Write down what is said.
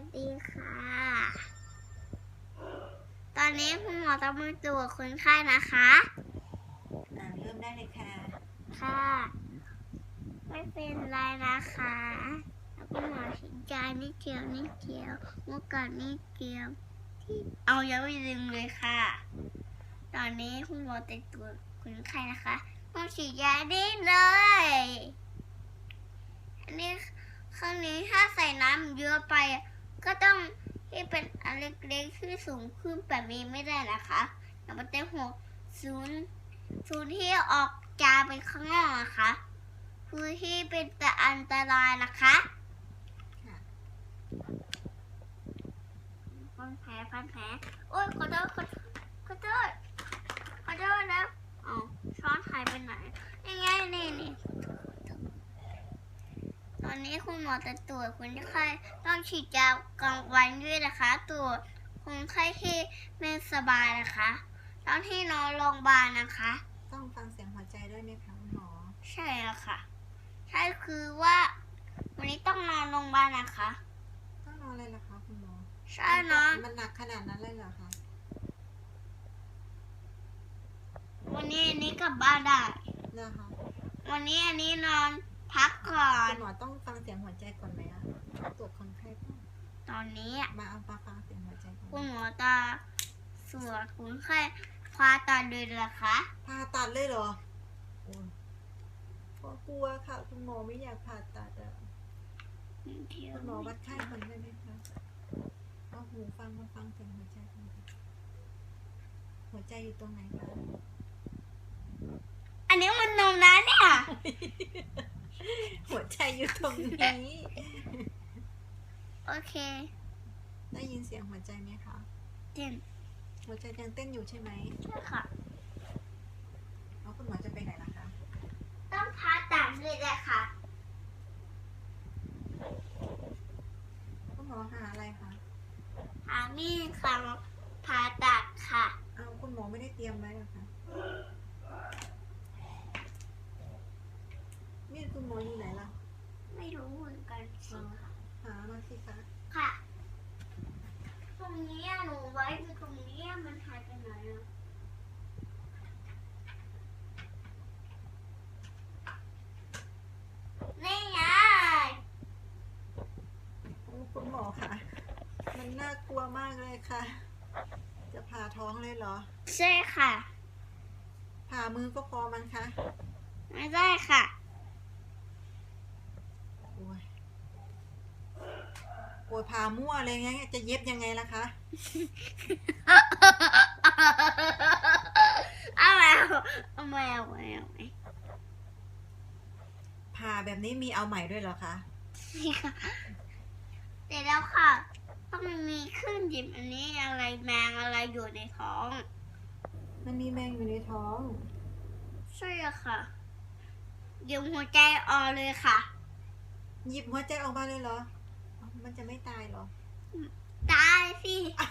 สดีค่ะ ตอนนี้คุณหมอจะมาตรวจคนไข้นะคะ อ่าเริ่มได้เลยค่ะ ค่ะ ไม่เป็นไรนะคะแล้วคุณหมอฉีดยานิดเดียวนิดเดียวเมื่อก่อนนิดเดียวที่เอายังไม่ลืมเลยค่ะ ตอนนี้คุณหมอจะตรวจคนไข้นะคะต้องฉีดยาได้เลย อันนี้ครั้งนี้ถ้าใส่น้ำเยอะไป ก็ต้องให้เป็นอันเล็กๆที่สูงขึ้นแบบนี้ไม่ได้นะคะอย่าไปเต็มหัวศูนย์ศูนย์ที่ออกจาไปข้างนอกนะคะคือที่เป็นแต่อันตรายนะคะค่ะพันแผลพันแผลโอ้ยขอโทษขอโทษขอโทษแล้วอ๋อช้อนหายไปไหนยังไงนี่นี่ตอ นนี้คุณหมอจะตรวจคนไข้ต้องฉีดยากลางวันด้วยนะคะ ตรวจคนไข้ที่ไม่สบายนะคะตอนที่นอนโรงพยาบาลนะคะ ต้องฟังเสียงหัวใจด้วยไหมคะคุณหมอ ใช่แล้วค่ะ ใช่คือว่า วันนี้ต้องนอนโรงพยาบาลนะคะ ต้องนอนเลยเหรอคะคุณหมอ ใช่นอนมันหนักขนาดนั้นเลยเหรอคะ วันนี้อันนี้กลับบ้านได้เหรอคะ วันนี้อันนี้นอน พักก่อน คุณหมอต้องฟังเสียงหัวใจก่อนไหมอะตรวจคนไข้ต้องตอนนี้มาเอามาฟังเสียงหัวใจก่อนคุณหมอตาสวดคุณไข้พาตาเดินเหรอคะ ผ่าตัดเลยเหรอโอ้ยพอกลัวค่ะ คุณหมอไม่อยากผ่าตัดอะคุณหมอวัดไข้ก่อนได้ไหมคะเอาหูฟังมาฟังเสียงหัวใจก่อนค่ะหัวใจอยู่ตรงไหนคะ อันนี้มันนมนะเนี่ยหัวใจ อยู่ตรงนี้ โอเคได้ยินเสียงหัวใจไหมคะเต้นหัวใจยังเต้นอยู่ใช่ไหมใช่ค่ะ แล้วคุณหมอจะไปไหนล่ะคะต้องพาตัดเลยแหละค่ะคุณหมอหาอะไรคะหามีดค่ะพาตัดค่ะ เอาคุณหมอไม่ได้เตรียมไว้เหรอคะมีดคุณหมออยู่ไหนล่ะ ไม่รู้เหมือนกันสิค่ะ หามาสิคะค่ะ ตรงนี้อะหนูไว้คือตรงนี้อะมันหายไปไหนอะนี่ไงโอ้คุณหมอคะมันน่ากลัวมากเลยค่ะ จะผ่าท้องเลยเหรอ ใช่ค่ะ ผ่ามือก็พอมันคะไม่ได้ค่ะ โอ้ยโอ้ ยผ่ามั่วเลยงั้นจะเย็บยังไงล่ะคะเอาแล้วเอาแมวแมวผ่าแบบนี้มีเอาใหม่ด้วยเหรอคะนี่ค่ะเสร็จแล้วค่ะต้องมีเครื่องหยิบอันนี้อะไรแมงอะไรอยู่ในท้อง มันมีแมงอยู่ในท้อง ใช่อะค่ะเดี๋ยวหัวใจออกเลยค่ะ หยิบหัวใจออกมาเลยเหรอ มันจะไม่ตายเหรอ ตายสิ เอ้า